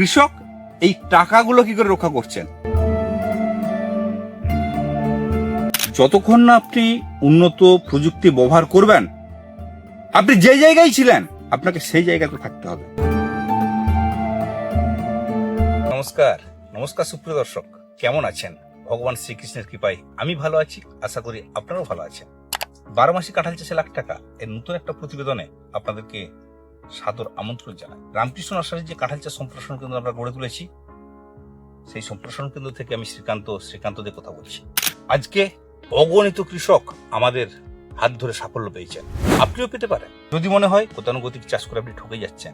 কৃষক এই টাকাগুলো কি করে রক্ষা করছেন? যতক্ষণ না আপনি উন্নত প্রযুক্তি ব্যবহার করবেন, আপনি যে জায়গায় ছিলেন, আপনাকে সেই জায়গাতে থাকতে হবে। নমস্কার নমস্কার সুপ্রিয় দর্শক, কেমন আছেন? ভগবান শ্রীকৃষ্ণের কৃপায় আমি ভালো আছি, আশা করি আপনারাও ভালো আছেন। বারো মাসে কাঁঠাল চাষে লাখ টাকা, এর নতুন একটা প্রতিবেদনে আপনাদেরকে সাদর আমন্ত্রণ জানাই রামকৃষ্ণ নার্সারির যে কাঁঠাল চাষ সম্প্রসারণ কেন্দ্র আমরা গড়ে তুলেছি, সেই সম্প্রসারণ কেন্দ্র থেকে আমি শ্রীকান্ত, শ্রীকান্তদের কথা বলছি। আজকে অগণিত কৃষক আমাদের হাত ধরে সাফল্য পেয়েছেন। আপনিও পেতে পারেন। যদি মনে হয় গতানুগতিক চাষ করে আপনি ঠকে যাচ্ছেন,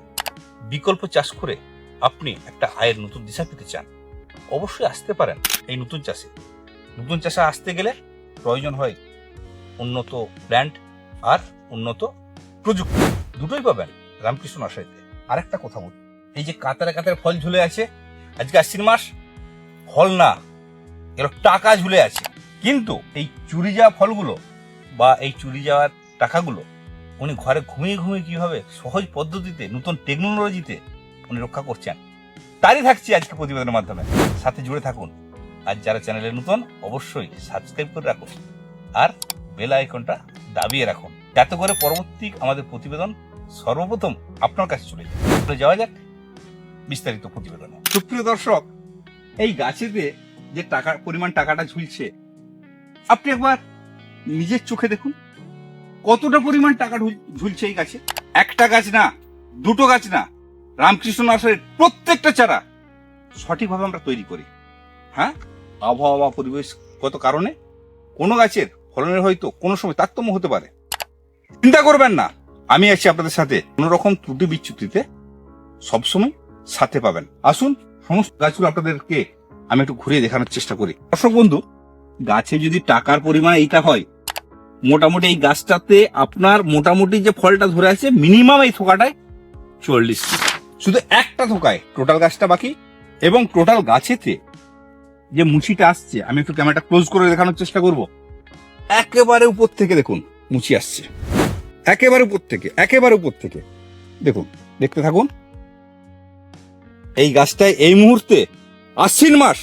বিকল্প চাষ করে আপনি একটা আয়ের নতুন দিশা পেতে চান, অবশ্যই আসতে পারেন এই নতুন চাষে। নতুন চাষে আসতে গেলে প্রয়োজন হয় উন্নত প্ল্যান্ট আর উন্নত প্রযুক্তি। দুটোই পাবেন। রামকৃষ্ণ নার্সারিতে আরেকটা কথা বলি। এই যে কাতারে কাতারে ফল ঝুলে আছে, আজকে আশ্বিন মাস, ফল না, এর টাকা ঝুলে আছে। কিন্তু এই চুরি যাওয়া ফলগুলো বা এই চুরি যাওয়ার টাকাগুলো উনি ঘরে ঘুমিয়ে ঘুমিয়ে কীভাবে সহজ পদ্ধতিতে, নতুন টেকনোলজিতে উনি রক্ষা করছেন, তারই থাকছি আজকে প্রতিবেদনের মাধ্যমে। সাথে জুড়ে থাকুন। আর যারা চ্যানেলে নতুন, অবশ্যই সাবস্ক্রাইব করে রাখুন। আর বেল আইকনটা দাবিয়ে রাখুন। যাতে করে পরবর্তী আমাদের প্রতিবেদন সর্বপ্রথম আপনার কাছে চলে চলে যাওয়া যাক। বিস্তারিত প্রতিবেদনে। সুপ্রিয় দর্শক, এই গাছেতে যে টাকা, পরিমাণ টাকাটা ঝুলছে, আপনি একবার নিজের চোখে দেখুন। কতটা পরিমাণ টাকা ঝুলছে এই গাছে? একটা গাছ না, দুটো গাছ না, রামকৃষ্ণ নার্সারির প্রত্যেকটা চারা সঠিকভাবে আমরা তৈরি করি। হ্যাঁ? আবহাওয়া পরিবেশগত কারণে কোনো গাছের ফলনের হয়তো কোনো সময় তারতম্য হতে পারে। চিন্তা করবেন না আমি আছি আপনাদের সাথে। কোন রকম ত্রুটি বিচ্যুতিতে সবসময় সাথে পাবেন। আসুন, সমস্ত গাছগুলো আপনাদেরকে আমি একটু ঘুরিয়ে দেখানোর চেষ্টা করি। দর্শক বন্ধু, গাছে যদি টাকার পরিমাণ এইটা হয়, মোটামুটি এই গাছটাতে আপনার মোটামুটি যে ফলটা ধরে আছে, মিনিমাম এই থোকাটায় চল্লিশ শুধু একটা থোকায় টোটাল গাছটা বাকি। এবং টোটাল গাছেতে যে মুচিটা আসছে, আমি একটু ক্যামেরাটা ক্লোজ করে দেখানোর চেষ্টা করব। একেবারে উপর থেকে দেখুন মুচি আসছে। একেবারে উপর থেকে, একেবারে উপর থেকে। দেখুন, দেখতে থাকুন। এই গাছটায় এই মুহূর্তে আশ্বিন মাস,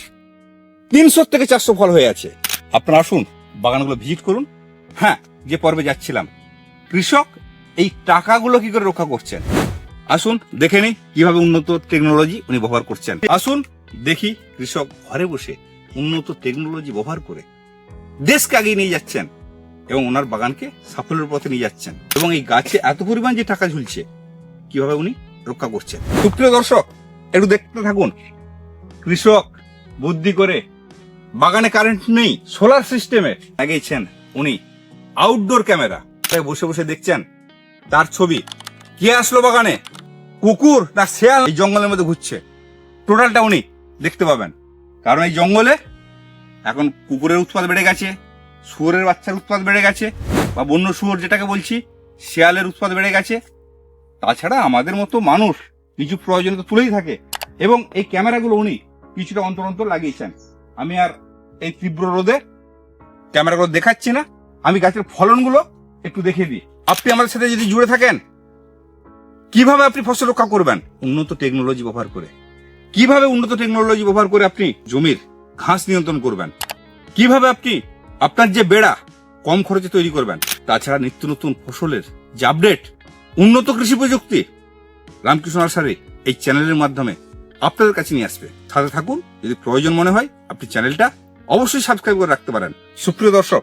তিনশো থেকে চারশো ফল হয়ে আছে। আপনারা আসুন, বাগানগুলো ভিজিট করুন। হ্যাঁ যে পর্বে যাচ্ছিলাম। কৃষক এই টাকাগুলো কি করে রক্ষা করছেন? আসুন, দেখে নিই কীভাবে উন্নত টেকনোলজি উনি ব্যবহার করছেন। আসুন, দেখি কৃষক ঘরে বসে উন্নত টেকনোলজি ব্যবহার করে দেশকে আগিয়ে নিয়ে যাচ্ছেন। এবং ওনার বাগানকে সাফল্যের পথে নিয়ে যাচ্ছেন। এবং এই গাছে এত পরিমাণ যে টাকা ঝুলছে, কীভাবে উনি রক্ষা করছেন? সুপ্রিয় দর্শক, একটু দেখতে থাকুন। কৃষক বুদ্ধি করে বাগানে কারেন্ট নেই সোলার সিস্টেমে লাগিয়েছেন উনি। আউটডোর ক্যামেরা বসে বসে দেখছেন তার ছবি। কে আসলো বাগানে? কুকুর না শেয়াল? এই জঙ্গলের মধ্যে ঘুরছে। টোটালটা উনি দেখতে পাবেন। কারণ এই জঙ্গলে এখন কুকুরের উৎপাদ বেড়ে গেছে। শুয়োরের বাচ্চার উৎপাদ বেড়ে গেছে, বা বন্য শুয়োর যেটাকে বলছি, শেয়ালের উৎপাদ বেড়ে গেছে। তাছাড়া আমাদের মতো মানুষ কিছু প্রয়োজন তো তুলেই থাকে। এবং এই ক্যামেরাগুলো উনি কিছুটা অন্তর অন্তর লাগিয়েছেন। আমি আর এই তীব্র রোদে ক্যামেরাগুলো দেখাচ্ছি না। আমি গাছের ফলনগুলো একটু দেখিয়ে দিই। আপনি আমাদের সাথে যদি জুড়ে থাকেন, কীভাবে আপনি ফসল রক্ষা করবেন? উন্নত টেকনোলজি ব্যবহার করে। কীভাবে উন্নত টেকনোলজি ব্যবহার করে আপনি জমির ঘাস নিয়ন্ত্রণ করবেন? কীভাবে আপনি আপনার যে বেড়া কম খরচে তৈরি করবেন, তাছাড়া নিত্য নতুন ফসলের যে আপডেট উন্নত কৃষি প্রযুক্তি, রামকৃষ্ণ আসারে এই চ্যানেলের মাধ্যমে আপনাদের কাছে নিয়ে আসবে। সাথে থাকুন, যদি প্রয়োজন মনে হয়, আপনি চ্যানেলটা অবশ্যই সাবস্ক্রাইব করে রাখতে পারেন। সুপ্রিয় দর্শক,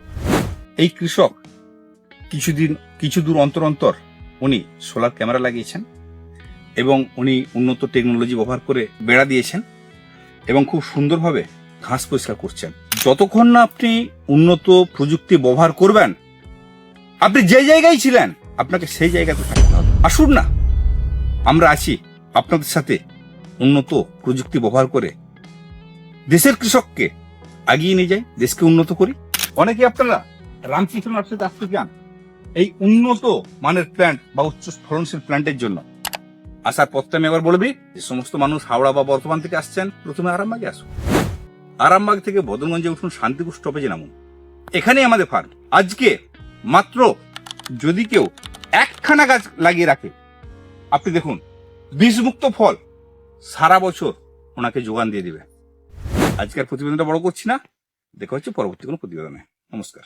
এই কৃষক কিছুদিন, কিছু দূর অন্তর অন্তর উনি সোলার ক্যামেরা লাগিয়েছেন এবং উনি উন্নত টেকনোলজি ব্যবহার করে বেড়া দিয়েছেন এবং খুব সুন্দরভাবে ঘাস পরিষ্কার করছেন। যতক্ষণ না আপনি উন্নত প্রযুক্তি ব্যবহার করবেন, আপনি যে জায়গায় ছিলেন, আপনাকে সেই জায়গাতে থাকতে হবে। আসুন না, আমরা আছি আপনাদের সাথে উন্নত প্রযুক্তি ব্যবহার করে দেশের কৃষককে আগিয়ে নিয়ে যাই, দেশকে উন্নত করি। অনেকে আপনারা রামকৃষ্ণ নার্সারিতে আসতে চান এই উন্নত মানের প্ল্যান্ট বা উচ্চ ফলনশীল প্ল্যান্টের জন্য। আসার পথটা আমি একবার বলবি যে সমস্ত মানুষ হাওড়া বা বর্ধমান থেকে আসছেন, প্রথমে আরামবাগে আসুন। আরামবাগ থেকে বদনগঞ্জে উঠুন শান্তিপুর স্টপেজে নামুন। এখানেই আমাদের ফার্ম আজকে মাত্র যদি কেউ একখানা গাছ লাগিয়ে রাখে, আপনি দেখুন, বিষমুক্ত ফল সারা বছর ওনাকে যোগান দিয়ে দিবে। আজকের প্রতিবেদনটা বড় করছি না। দেখা হচ্ছে পরবর্তী কোনো প্রতিবেদনে। নমস্কার।